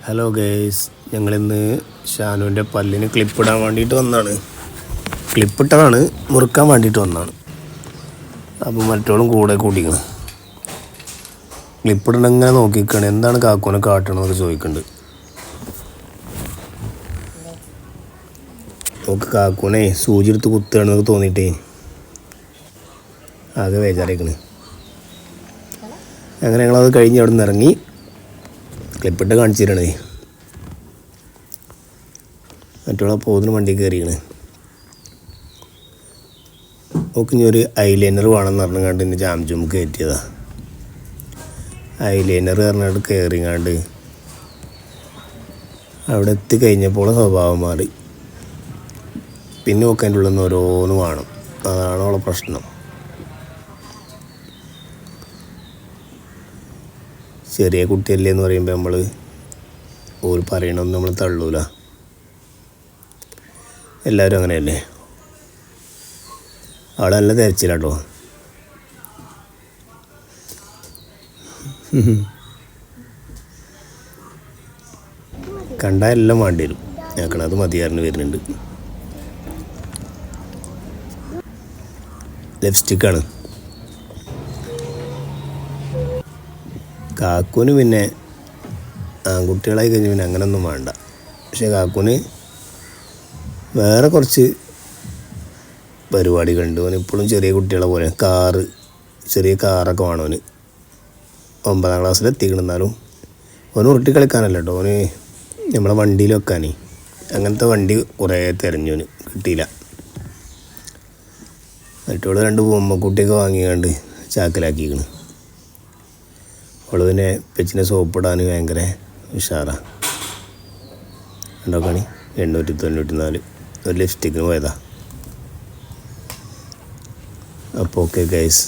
Hello guys ഞങ്ങളിന്ന് ഷാനുവിന്റെ പല്ലിന് ക്ലിപ്പിടാൻ വേണ്ടിയിട്ട് വന്നതാണ് ക്ലിപ്പിട്ടതാണ് മുറുക്കാൻ വേണ്ടിയിട്ട് വന്നതാണ് അപ്പോൾ മറ്റോളും കൂടെ കൂട്ടിക്കണം ക്ലിപ്പിടണം ഇങ്ങനെ നോക്കിക്കാണ്. എന്താണ് കാക്കൂനെ കാട്ടണമെന്നൊക്കെ ചോദിക്കുന്നുണ്ട് നോക്ക് കാക്കൂനെ സൂചി എടുത്ത് കുത്തുകയാണെന്നൊക്കെ തോന്നിയിട്ടേ. ആകെ ബേജാറേക്കണ് അങ്ങനെ ഞങ്ങളത് കഴിഞ്ഞ് അവിടെ നിന്ന് ഇറങ്ങി ക്ലിപ്പിട്ട് കാണിച്ചു തരണേ മറ്റുള്ള പോകുന്ന വണ്ടി കയറിയാണ് നോക്കി ഇനി ഒരു ഐലൈനർ വേണമെന്ന് പറഞ്ഞുകൊണ്ട് ഇന്ന് ജാം ജും കയറ്റിയതാ. ഐലൈനർ പറഞ്ഞിട്ട് കയറിങ്ങാണ്ട് അവിടെ എത്തി കഴിഞ്ഞപ്പോൾ സ്വഭാവം മാറി. പിന്നെ ഒക്കെ അതിന്റെ ഉള്ളിൽ നിന്ന് ഓരോന്ന് വേണം. അതാണ് അവളെ പ്രശ്നം. ചെറിയ കുട്ടിയല്ലേ എന്ന് പറയുമ്പോൾ നമ്മൾ ഓർ പറയണമെന്ന് നമ്മൾ തള്ളൂല. എല്ലാവരും അങ്ങനെയല്ലേ? അവിടെ നല്ല തിരച്ചിലാട്ടോ. കണ്ടാൽ എല്ലാം വേണ്ടി വരും. ഞങ്ങൾക്കണത് മതിയാറിന് വരുന്നുണ്ട്. ലിപ്സ്റ്റിക്കാണ്. കാക്കൂന് പിന്നെ ആൺകുട്ടികളായി കഴിഞ്ഞ് പിന്നെ അങ്ങനൊന്നും വേണ്ട. പക്ഷെ കാക്കുന് വേറെ കുറച്ച് പരിപാടികളുണ്ട്. അവന് ഇപ്പോഴും ചെറിയ കുട്ടികളെ പോലെ കാറ് ചെറിയ കാറൊക്കെ വേണം ഒമ്പതാം ക്ലാസ്സിൽ എത്തിക്കണമെന്നാലും അവന് ഉരുട്ടി കളിക്കാനല്ല കേട്ടോ. അവന് നമ്മളെ വണ്ടിയിൽ വെക്കാനേ. അങ്ങനത്തെ വണ്ടി കുറേ തിരഞ്ഞു കിട്ടിയില്ല. മറ്റുള്ള രണ്ട് ബൊമ്മക്കുട്ടിയൊക്കെ വാങ്ങിക്കാണ്ട് ചാക്കിലാക്കിക്കണ്. അവൾ പിന്നെ പെച്ചിനെ സോപ്പിടാൻ ഭയങ്കര ഉഷാറാണ് ഉണ്ടാക്കണി എണ്ണൂറ്റി തൊണ്ണൂറ്റി നാല് ഒരു ലിപ്സ്റ്റിക്കിന് പോയതാണ് അപ്പോൾ ഓക്കെ ഗൈസ്